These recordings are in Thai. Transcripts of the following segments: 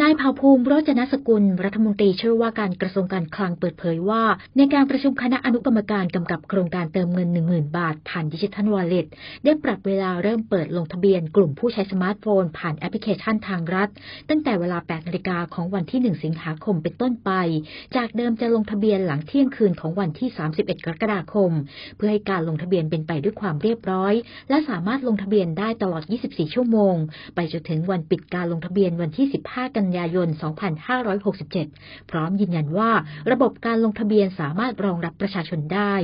นายเผ่าภูมิโรจนสกุล รัฐมนตรีช่วยว่าการกระทรวงการคลังเปิดเผยว่า ในการประชุมคณะอนุกรรมการกำกับโครงการเติมเงิน 10,000 บาท ผ่านดิจิทัลวอลเล็ตได้ปรับเวลาเริ่มเปิดลงทะเบียนกลุ่มผู้ใช้สมาร์ทโฟน ผ่านแอปพลิเคชันทางรัฐ ตั้งแต่เวลา 8 นาฬิกาของวันที่ 1 สิงหาคมเป็นต้นไป จากเดิมจะลงทะเบียนหลังเที่ยงคืนของวันที่ 31 กรกฎาคม เพื่อให้การลงทะเบียนเป็นไปด้วยความเรียบร้อย และสามารถลงทะเบียนได้ตลอด 24 ชั่วโมง ไปจนถึงวันปิดการลงทะเบียนวันที่ 15 กันยายน 2567 พร้อมยืนยันว่าระบบการลงทะเบียนสามารถรองรับประชาชนได้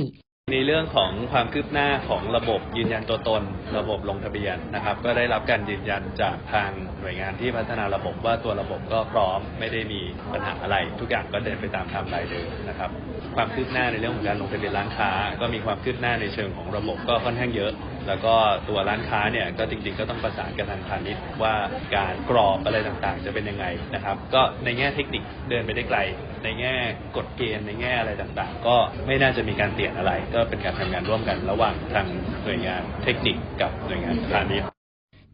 ในเรื่องของความคืบหน้าของระบบยืนยันตัวตน ระบบลงทะเบียนนะครับ ก็ได้รับการยืนยันจากทางหน่วยงานที่พัฒนาระบบว่าตัวระบบก็พร้อมไม่ได้มีปัญหาอะไร ทุกอย่างก็เดินไปตามไทม์ไลน์เดิมนะครับ ความคืบหน้าในเรื่องของการลงทะเบียนร้านค้า ก็มีความคืบหน้าในเชิงของระบบก็ค่อนข้างเยอะ แล้วก็ตัวร้านค้าเนี่ยก็จริงๆ ก็ต้องประสานกับทางพาณิชย์ว่าการกรอบอะไรต่างๆ จะเป็นยังไงนะครับ ก็ในแง่เทคนิคเดินไปได้ไกล ในแง่กฎเกณฑ์ในแง่อะไรต่างๆ ก็ไม่น่าจะมีการเปลี่ยนอะไร ก็เป็นการทำงานร่วมกันระหว่างทางหน่วยงานเทคนิคกับหน่วยงานพาณิชย์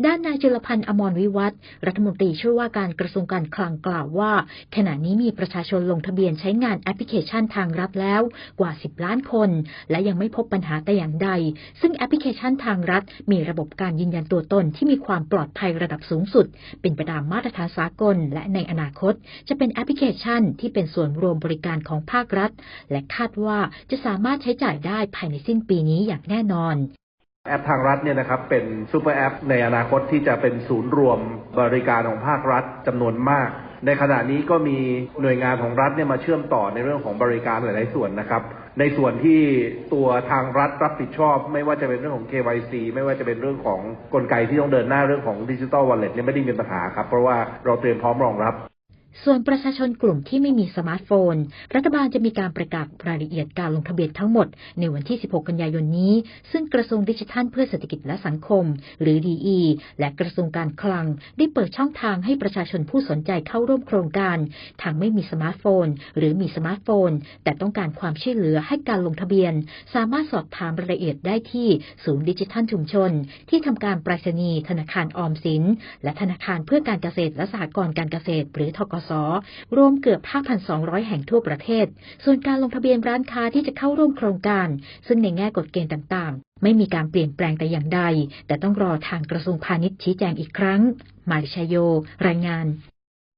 ด้านนายจุลพันธ์อมรวิวัฒรัฐมนตรีช่วยว่าการกระทรวงการคลังกล่าวว่า ขณะนี้มีประชาชนลงทะเบียนใช้งานแอปพลิเคชันทางรัฐแล้วกว่า 10 ล้านคน และยังไม่พบปัญหาแต่อย่างใด ซึ่งแอปพลิเคชันทางรัฐ มีระบบการยืนยันตัวตนที่มีความปลอดภัยระดับสูงสุด เป็นไปตามมาตรฐานสากล และในอนาคต จะเป็นแอปพลิเคชันที่เป็นส่วนรวมบริการของภาครัฐ และคาดว่าจะสามารถใช้จ่ายได้ภายในสิ้นปีนี้อย่างแน่นอน แอปทางรัฐเนี่ยนะครับเป็นซูเปอร์แอปในอนาคตที่จะเป็นศูนย์รวมบริการของภาครัฐจำนวนมาก ในขณะนี้ก็มีหน่วยงานของรัฐเนี่ยมาเชื่อมต่อในเรื่องของบริการหลาย ๆ ส่วนนะครับ ในส่วนที่ตัวทางรัฐรับผิดชอบ ไม่ว่าจะเป็นเรื่องของ KYC ไม่ว่าจะเป็นเรื่องของกลไกที่ต้องเดินหน้าเรื่องของดิจิ t a ลวอลเล็ตเนี่ยไม่ได้มีปัญหาครับ เพราะว่าเราเตรียมพร้อมรองรับ ส่วนประชาชนกลุ่มที่ไม่มีสมาร์ทโฟน รัฐบาลจะมีการประกาศรายละเอียดการลงทะเบียนทั้งหมดในวันที่ 16 กันยายนนี้ ซึ่งกระทรวงดิจิทัลเพื่อเศรษฐกิจและสังคม หรือ DE และกระทรวงการคลัง ได้เปิดช่องทางให้ประชาชนผู้สนใจเข้าร่วมโครงการทางไม่มีสมาร์ทโฟน หรือมีสมาร์ทโฟน แต่ต้องการความช่วยเหลือให้การลงทะเบียน สามารถสอบถามรายละเอียดได้ที่ศูนย์ดิจิทัลชุมชน ที่ทำการไปรษณีย์ธนาคารออมสิน และธนาคารเพื่อการเกษตรและสหกรณ์การเกษตร หรือทกส รวมเกือบ 5,200 แห่งทั่วประเทศ ส่วนการลงทะเบียนร้านค้าที่จะเข้าร่วมโครงการ ซึ่งในแง่กฎเกณฑ์ต่างๆ ไม่มีการเปลี่ยนแปลงแต่อย่างใด แต่ต้องรอทางกระทรวงพาณิชย์ชี้แจงอีกครั้ง มาริชาโย รายงาน